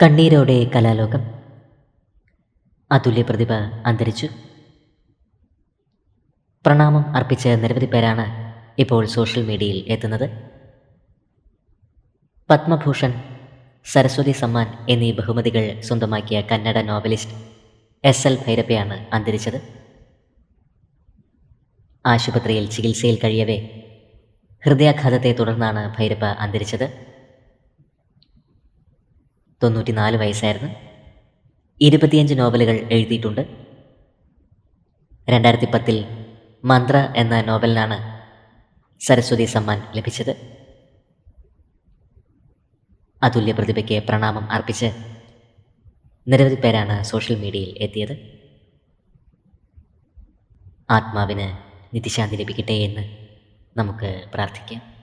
കണ്ണീരോടെ കലാലോകം. അതുല്യ പ്രതിഭ അന്തരിച്ചു. പ്രണാമം അർപ്പിച്ച നിരവധി പേരാണ് ഇപ്പോൾ സോഷ്യൽ മീഡിയയിൽ എത്തുന്നത്. പത്മഭൂഷൺ സരസ്വതി സമ്മാൻ എന്നീ ബഹുമതികൾ സ്വന്തമാക്കിയ കന്നഡ നോവലിസ്റ്റ് എസ് എൽ ഭൈരപ്പയാണ് അന്തരിച്ചത്. ആശുപത്രിയിൽ ചികിത്സയിൽ കഴിയവേ ഹൃദയാഘാതത്തെ തുടർന്നാണ് ഭൈരപ്പ അന്തരിച്ചത്. തൊണ്ണൂറ്റിനാല് വയസ്സായിരുന്നു. ഇരുപത്തിയഞ്ച് നോവലുകൾ എഴുതിയിട്ടുണ്ട്. രണ്ടായിരത്തി പത്തിൽ മന്ത്ര എന്ന നോവലിനാണ് സരസ്വതി സമ്മാൻ ലഭിച്ചത്. അതുല്യ പ്രതിഭയ്ക്ക് പ്രണാമം അർപ്പിച്ച് നിരവധി പേരാണ് സോഷ്യൽ മീഡിയയിൽ എത്തിയത്. ആത്മാവിന് നിത്യശാന്തി ലഭിക്കട്ടെ എന്ന് നമുക്ക് പ്രാർത്ഥിക്കാം.